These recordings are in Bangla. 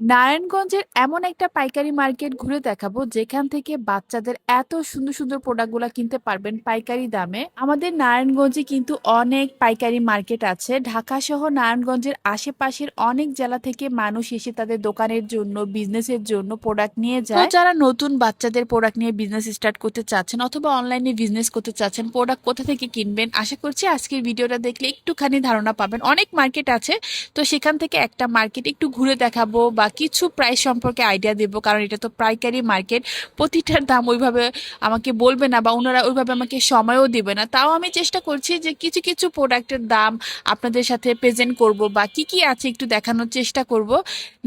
নারায়ণগঞ্জের এমন একটা পাইকারি মার্কেট ঘুরে দেখাবো যেখান থেকে বাচ্চাদের এত সুন্দর সুন্দর প্রোডাক্টগুলো কিনতে পারবেন পাইকারি দামে। আমাদের নারায়ণগঞ্জে কিন্তু অনেক পাইকারি মার্কেট আছে। ঢাকা সহ নারায়ণগঞ্জের আশেপাশের অনেক জেলা থেকে মানুষ এসে তাদের দোকানের জন্য বিজনেসের জন্য প্রোডাক্ট নিয়ে যায়। যারা নতুন বাচ্চাদের প্রোডাক্ট নিয়ে বিজনেস স্টার্ট করতে চাচ্ছেন অথবা অনলাইনে বিজনেস করতে চাচ্ছেন প্রোডাক্ট কোথা থেকে কিনবেন? আশা করছি আজকের ভিডিওটা দেখলে একটুখানি ধারণা পাবেন। অনেক মার্কেট আছে তো সেখান থেকে একটা মার্কেট একটু ঘুরে দেখাবো বা কিছু প্রাইস সম্পর্কে আইডিয়া দেবো কারণ এটা তো পাইকারি মার্কেট প্রতিটার দাম ওইভাবে আমাকে বলবে না বা ওনারা ওইভাবে আমাকে সময়ও দেবে না। তাও আমি চেষ্টা করছি যে কিছু কিছু প্রোডাক্টের দাম আপনাদের সাথে প্রেজেন্ট করব বা কি কি আছে একটু দেখানোর চেষ্টা করব।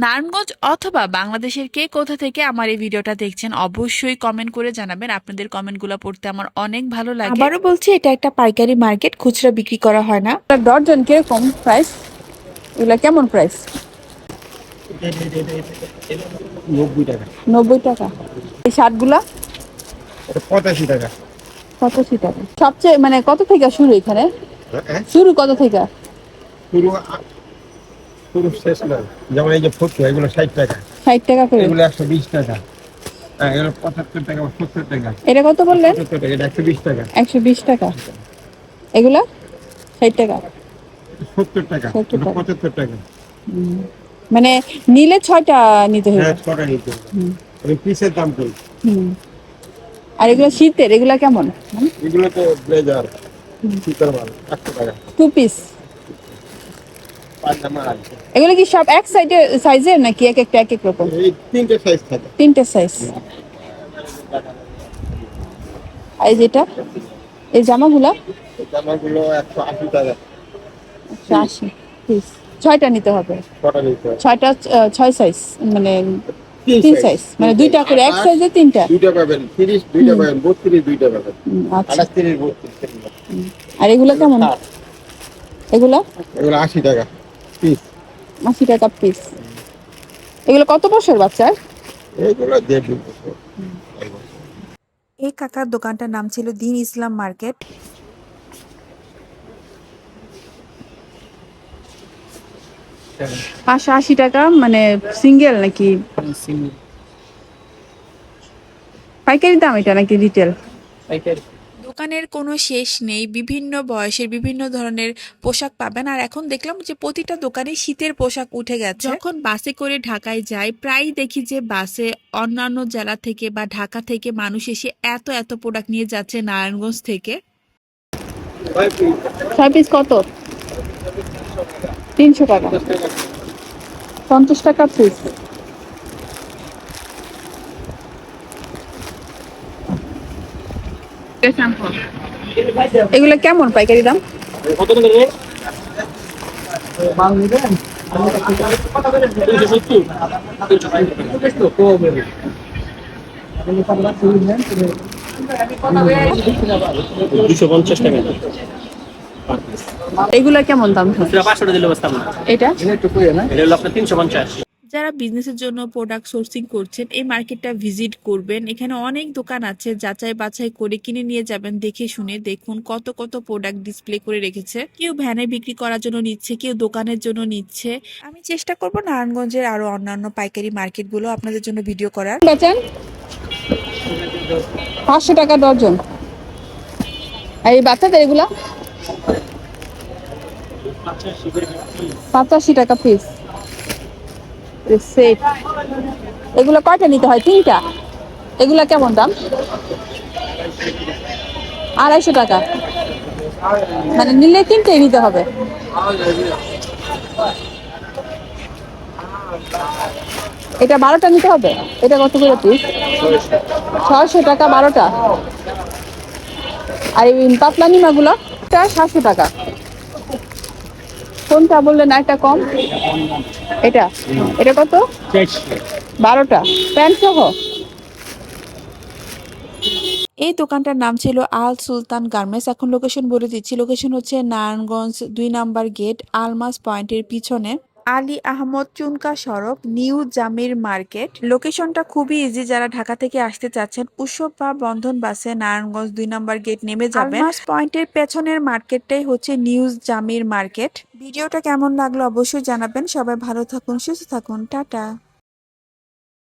নারায়ণগঞ্জ অথবা বাংলাদেশের কে কোথা থেকে আমার এই ভিডিওটা দেখছেন অবশ্যই কমেন্ট করে জানাবেন। আপনাদের কমেন্টগুলো পড়তে আমার অনেক ভালো লাগে। আবারও বলছি এটা একটা পাইকারি মার্কেট খুচরা বিক্রি করা হয় না। ডর্জন কীরকম প্রাইস এগুলা কেমন প্রাইস নব্বই টাকা। নব্বই টাকা। এই শার্টগুলা? পঁচাশি টাকা। পঁচাশি টাকা। সবচেয়ে মানে কত থেকে শুরু এখানে? হ্যাঁ? শুরু কত থেকে? আ- পুরো শেষ না। যেমন এই যে ফটো এগুলো ষাট টাকা। ষাট টাকা করে। এগুলো একশো বিশ টাকা। হ্যাঁ এগুলো পঁচাত্তর টাকা সত্তর টাকা। এটা কত বললেন? এটা একশো বিশ টাকা। একশো বিশ টাকা। এগুলা? ষাট টাকা। সত্তর টাকা। 70 টাকা। পঁচাত্তর টাকা। মানে নিলে ছয়টা নিতে হবে হ্যাঁ ছটা নিতে হবে। পিসের দাম আর এগুলো শীতের এগুলা কেমন? এগুলো তো ব্লেজার শীতের মাল একশো টাকা। টু পিস এগুলো কি সব এক সাইডে সাইজের নাকি এক একটা এক এক রকম? তিনটে সাইজ থাকে। তিনটে সাইজ আর যেটা? এই জামাগুলা? জামাগুলো একশো আশি টাকা। একশো আশি পিস ছয়টা নিতে হবে। ছয়টা ছয় সাইজ মানে তিন সাইজ মানে দুইটা করে এক সাইজে তিনটা। দুইটা পাবেন তিরিশ দুইটা পাবেন বত্রিশ দুইটা পাবেন। আচ্ছা। আঠাশ তিরিশ বত্রিশ আর এগুলো কেমন? এগুলো এগুলো? আশি টাকা পিস আশি টাকা পিস এগুলো কত বছর বাচ্চার? এইগুলো দেড় বছর। এই কাকার দোকানটার নাম ছিল দিন ইসলাম মার্কেট। পাঁচশো আশি টাকা মানে সিঙ্গেল নাকি? পাইকারি দাম এটা নাকি রিটেল দোকানের কোনো শেষ নেই বিভিন্ন বয়সের বিভিন্ন ধরনের পোশাক পাবেন। আর এখন দেখলাম যে প্রতিটা দোকানে শীতের পোশাক উঠে গেছে। যখন বাসে করে ঢাকায় যাই প্রায় দেখি যে বাসে অন্যান্য জেলা থেকে বা ঢাকা থেকে মানুষ এসে এত এত প্রোডাক্ট নিয়ে যাচ্ছে নারায়ণগঞ্জ থেকে। ছয় পিস কত? তিনশো টাকা। পঞ্চাশ টাকা পিস এগুলো কেমন পাইকারি দাম? দুশো পঞ্চাশ টাকা। এগুলো কেমন দাম সেটা পাঁচশো টাকা দিলে বসতাম এটা? এটা হলো আপনার তিনশো পঞ্চাশ। যারা বিজনেসের জন্য প্রোডাক্ট সোর্সিং করছেন এই মার্কেটটা ভিজিট করবেন। এখানে অনেক দোকান আছে যাচাই বাছাই করে কিনে নিয়ে যাবেন দেখে শুনে দেখুন কত কত প্রোডাক্ট ডিসপ্লে করে রেখেছে। কেউ ভ্যানে বিক্রি করার জন্য নিচ্ছে কেউ দোকানের জন্য নিচ্ছে। আমি চেষ্টা করব নারায়ণগঞ্জের আরও অন্যান্য পাইকারি মার্কেটগুলো আপনাদের জন্য ভিডিও করার। বেচেন? পাঁচশো টাকা ডর্জন আর এই বাচ্চাদের এগুলা? পঁচাশি টাকা পিস সেট এগুলো কয়টা নিতে হয়? তিনটা? এগুলা কেমন দাম? আড়াইশো টাকা। মানে নিলে তিনটেই নিতে হবে। এটা বারোটা নিতে হবে? এটা কত করে পিস ছয়শো টাকা বারোটা। আর এই পাতলা নিমাগুলো? এটা সাতশো টাকা। কোনটা বললেন একটা কম? এটা। এটা কত? বারোটা। প্যান্ট সহ? এই দোকানটার নাম ছিল আল সুলতান গার্মেন্টস। এখন লোকেশন বলে দিচ্ছি। লোকেশন হচ্ছে নারায়ণগঞ্জ দুই নাম্বার গেট আলমাস পয়েন্টের পিছনে। আলী আহমদ চুনকা সড়ক নিউ জামির মার্কেট। লোকেশনটা খুবই ইজি যারা ঢাকা থেকে আসতে চাচ্ছেন উৎসব বা বন্ধন বাসে নারায়ণগঞ্জ দুই নম্বর গেট নেমে যাবেন। পয়েন্টের পেছনের মার্কেটটাই হচ্ছে নিউজ জামির মার্কেট। ভিডিওটা কেমন লাগল অবশ্যই জানাবেন। সবাই ভালো থাকুন সুস্থ থাকুন। টাটা।